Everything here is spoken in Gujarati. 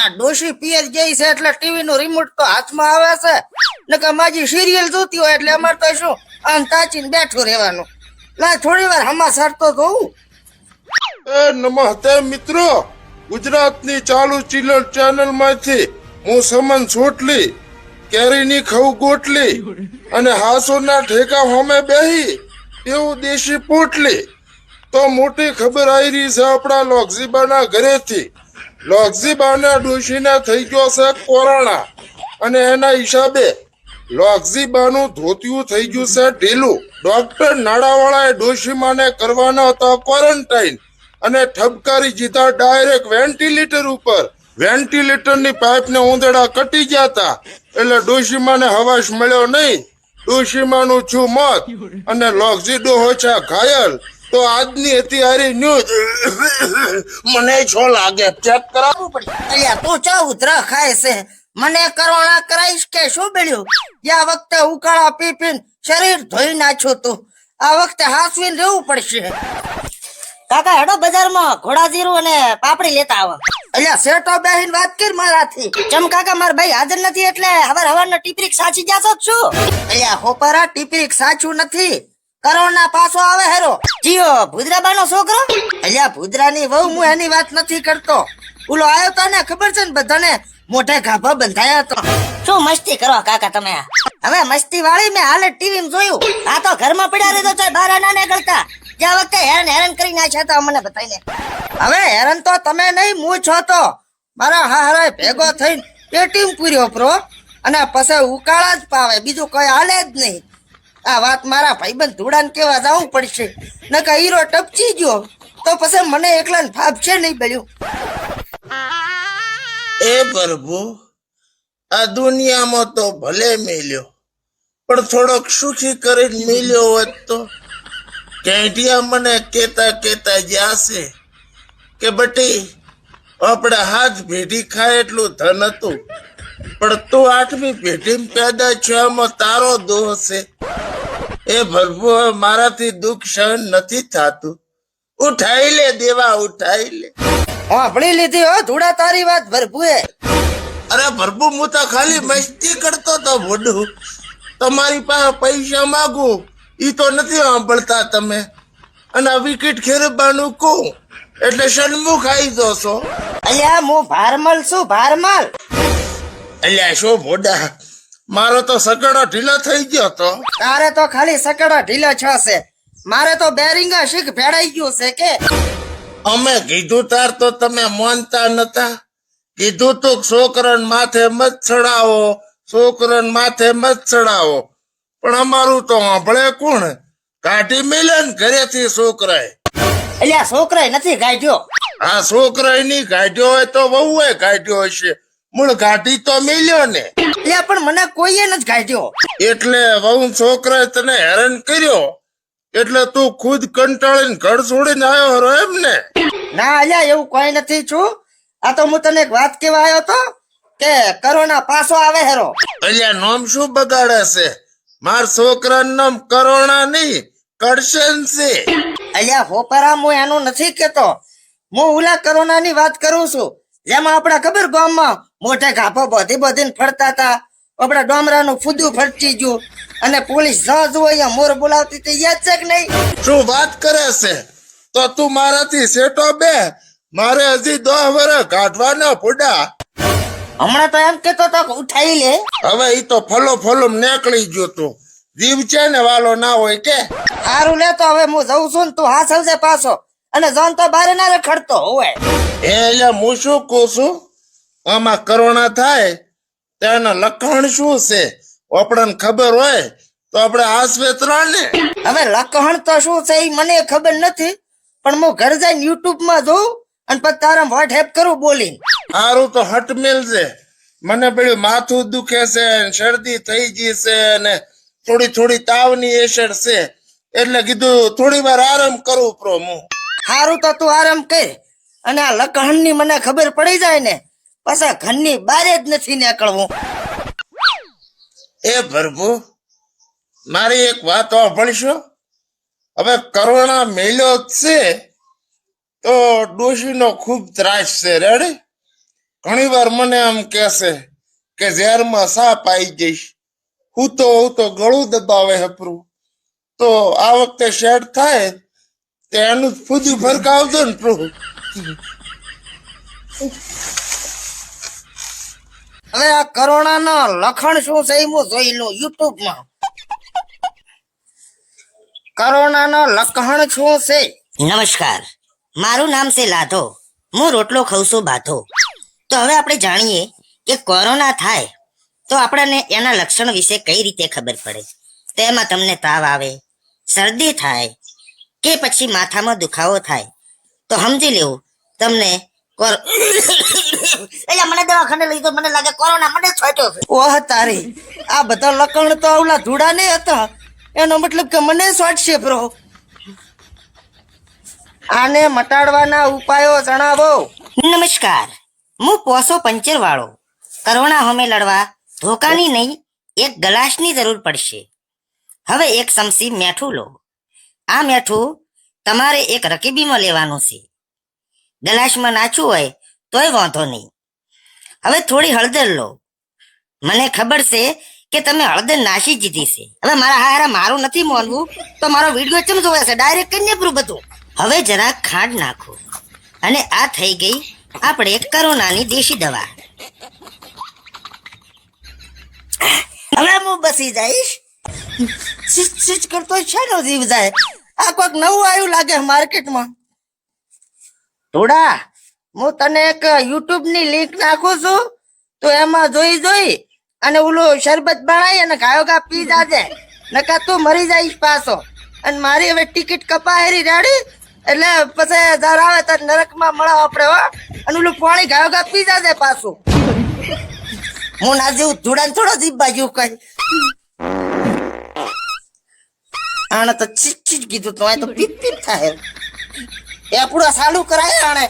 આ ડોશી પીએચ ગઈ છે એટલે ટીવી નું રિમોટ તો હાથમાં આવે છે. નકર માજી સિરિયલ જોતી હોય એટલે અમારે તો શું, આમ તાચીને બેઠું રહેવાનું. લા થોડી વાર હમાસર તો જોઉં. એ નમસ્તે મિત્રો, ગુજરાતની ચાલુ ચિલર ચેનલમાંથી હું સમન સોટલી, કેરીની ખવ ગોટલી અને હાસોના ઠેકા હોમે બેહી એવું દેશી પોટલી. તો મોટી ખબર આવી રહી છે આપણા લોકઝીબાના ઘરેથી. લોકઝીબાના ડોશીને થઈ ગયો છે કોરોના અને એના હિસાબે લોકઝીબાનું ધોતિયું થઈ ગયું છે ઢીલું. ડોક્ટર નાડાવાળાએ ડોશીમાને કરવાનો હતો ક્વોરન્ટાઇન અને ઠપકારી જીધા ડાયરેક્ટ વેન્ટિલેટર ઉપર. વેન્ટિલેટરની પાઇપને ઉંદડા કટી ગયા હતા. એટલે ડોશીમાને હવાશ મળ્યો નહીં. ડોશીમાનું છું મોત. અને લોકઝીડો છે ઘાયલ. તો આજની અત્યારે ન્યૂઝ. મને છો લાગે. ચેક કરાવવું પડે. અલ્યા તું ચા ઉધરા ખાય છે? મને કરોણા કરાઈશ કે શું બેડ્યું ગયા વખતે ઉકાળા પી પીને શરીર ધોઈ નાખ્યું તું. આ વખતે હાસવીને રહેવું પડશે. કાકા હેડો બજારમાં ઘોડા જીરું અને પાપડી લેતા આવો. અલ્યા સેટો બેહીન વાત કર મારાથી. ચમ કાકા મારા ભાઈ હાજર નથી એટલે હવાર હવાર નો ટીપરીક સાચી જાશો છું? અલ્યા હોપરા ટીપરીક સાચું નથી. કરોના પાછો આવે હેરો. જીઓ ભુજરાબાનો છોકરો? અલ્યા, ભૂદરાની વહુ હું એની વાત નથી કરતો. ઓલો આવ્યો તો ને, ખબર છે ને બધાને? મોઢે ગાભા બંધાયા તો. શું મસ્તી કરો કાકા તમે? હવે મસ્તી વાળી મેં હાલે ટીવી માં જોયું. આ તો ઘરમાં પડ્યા રહેતો છે બહાર ના નીકળતા. જ્યાં વખતે હેરાન હેરાન કરી નાખ્યા તો મને બતાવીને. હવે હેરાન તો તમે નહીં, હું છો તો. મારા હારે ભેગો થઈને પેટીમ પૂર્યો પ્રો. અને પછી ઉકાળા જ પાવે, બીજું કઈ હાલે જ નહીં. આ વાત મારા ભાઈબંધ ધુડાને કેવા જવું પડશે. નકા હીરો ટપચી ગયો. તો પછી મને એકલાને ફાફશે નહીં બળ્યું એ પ્રભુ, આ દુનિયામાં તો ભલે મેલ્યો, પણ થોડોક સુખી કરીને મેલ્યો હોત તો? કેટિયા મને કેતા કેતા જાશે કે બટી, આપણે હાથ ભેટી ખાય એટલું ધન હતું, પણ તું આઠમી પેઢી પેદા છે તારો દોષ છે એ પ્રભુ મારાથી દુઃખ સહન નથી થાતું. ઉઠાઈ લે દેવા ઉઠાઈ લે. આપણી લીધી હો ધુડા તારી વાત ભરભુએ અરે ભરભુ હું તો ખાલી મસ્તી કરતો તો ભોડું. તમારી પાસે પૈસા માંગુ ઈ તો નથી સાંભળતા તમે. અને આ વિકેટ ખેરબાનું કહું એટલે સન્મુખ આવી જશો. અલ્યા હું ભારમલ છું ભારમલ. અલ્યા શું ભોડા? મારો તો સકડો ઢીલો થઈ ગયો તો. તારે તો ખાલી સકડો ઢીલો છો છે મારે તો બેરિંગા શીખ ભેળાઈ ગયું છે કે? અમે કીધું તાર તો તમે માનતા નતા. કીધું તું છોકરાને માથે મત ચડાવો છોકરાને માથે મત ચડાવો. પણ અમારું તો સાંભળે કોણ? કાઢી મિલે ને ઘરેથી છોકરાએ. અલ્યા છોકરાએ નથી ગાઢ્યો આ છોકરાએ ની કાઢ્યો હોય તો વહુએ કાઢ્યો હશે. મૂળ કાઢી તો મિલ્યો ને. અલ્યા પણ મને કોઈએ નથી ગાઢ્યો. એટલે વહુ છોકરાએ તને હેરાન કર્યો. એટલે તું ખુદ કંટાળીને ઘર છોડીને આવ્યો હરો એમ ને? ના અલ્યા એવું કોઈ નથી છું. આ તો હું તને એક વાત કેવા આવ્યો તો કે કરોના પાછો આવે હેરો. અલ્યા નામ શું બગાડે છે? માર છોકરાનું નામ કરોના નહીં કરશન છે. અલ્યા હોપરા હું એનું નથી કેતો હું ઓલા કરોનાની વાત કરું છું. જેમાં આપણા ખબર ગામમાં મોઢે ઘાપો બધી બધીને ફરતા હતા. આપણા ડોમરાનું ફૂદું ફરચી ગયું અને પોલીસ જ હોય અહીંયા મોર બોલાવતી તે યાદ છે કે નહીં? શું વાત કરે છે? તો તું મારાથી સેટો બે? મારે હજી દો વર્ષ કાઢવાના ફૂડા. હમણાં તો એમ કેતો તો ઉઠાઈ લે. હવે ઈ તો ફલો ફલો નીકળી ગયો તું. જીવ છે ને વાલો ના હોય કે? સારું લે તો હવે હું જઉં છું ને તું હા સૌસે પાછો. અને જોન તો બારે ના રખડતો હોય. એટલે હું શું કહું છું? આમાં કરોના થાય તેના લખાણ શું છે? આપણને ખબર હોય તો આપણે આસવેતરા ને હવે લખાણ તો શું છે એ મને ખબર નથી પણ હું ઘર જઈને યુટ્યુબમાં જોઉં અને પછી તારા વોટ્સએપ કરું બોલી સારું તો હટ છે. મને પેલું માથું દુખે છે શરદી થઈ ગઈ છે ને થોડી થોડી તાવની એસર છે. એટલે કીધું થોડી વાર આરામ કરું પ્રો હું સારું તો તું આરામ કર. અને આ લકહણની મને ખબર પડી જાય ને, પછી ઘરની બારે જ નથી નીકળવું. એ પ્રભુ, મારી એક વાત સાંભળશો? હવે કરોના મેલ્યો છે, તો ડોશીનો ખૂબ ત્રાસ છે, રેડી? ઘણી વાર મને એમ કહેશે કે ઝેરમાં સાપ આવી જઈશ. હું તો હું તો ગળું દબાવે હપરું તો આ વખતે શેડ થાય, તે એનું જ ફૂદું ફરકાવજો ને પ્રભુ. હવે આ કરોનાનો લખણ શું છે હું જોઈ લઉં યુટ્યુબમાં. કરોનાનો લખણ શું છે? નમસ્કાર. મારું નામ છે લાધો. હું રોટલો ખાઉં છું બાધો. તો હવે આપણે જાણીએ કે કોરોના થાય તો આપણને એના લક્ષણ વિશે કઈ રીતે ખબર પડે? તેમાં તમને તાવ આવે, શરદી થાય કે પછી માથામાં દુખાવો થાય. તો સમજી લેવું તમને મને દવાખાને લઈ તો મને લાગે કોરોના મને છોટ્યો છે. ઓહ તારી. આ બધા લકણ તો આવલા ધૂળા નહીં હતા. એનો મતલબ કે મને સોટશે બ્રો આને મટાડવાના ઉપાયો જણાવો. નમસ્કાર. હું પોસો પંચર વાળો. કરોના હોમે લડવા ધોકાની નહીં એક ગ્લાસની જરૂર પડશે. હવે એક ચમચી મેઠું લો. આ મેઠું તમારે એક રકીબીમાં લેવાનું છે. ગ્લાસમાં નાચવું હોય, તોય વાંધો નહીં. હવે થોડી હળદર લો. મને ખબર છે કે તમે હળદર નાસી જીધી છે. હવે મારા હારા મારું નથી માનવું, તો મારો વીડિયો ચમ જોવે છે? ડાયરેક્ટ કરીને પૂરું બધું. હવે જરાક ખાંડ નાખો. અને આ થઈ ગઈ આપણે કરોનાની દેશી દવા. હવે હું બસી જઈશ. ચીચ ચીચ કરતો છે નો જીવ જાય? આ કોઈક નવું આવ્યું લાગે માર્કેટમાં. ધોડા, હું તને એક યુટ્યુબની લિંક નાખું છું, તો એમાં જોઈ જોઈ અને ઓલું શરબત બનાવી અને ગાયો ગા પી જાજે. નકા તું મરી જઈશ પાછો. અને મારી હવે ટિકિટ કપાયેરી રેડી, એટલે પછી જરા આવે ત્યારે નરકમાં મળે આપણે હો. અને ઓલું પાણી ગાયો ગા પી જાજે પાછું. હું ના જેવું ધોડા થોડો જીભ બાજુ કઈ. આને તો ચીચ ચીચ કીધું તો તો પીપ પીપ થાય. એપડો ચાલુ કરાય આણે.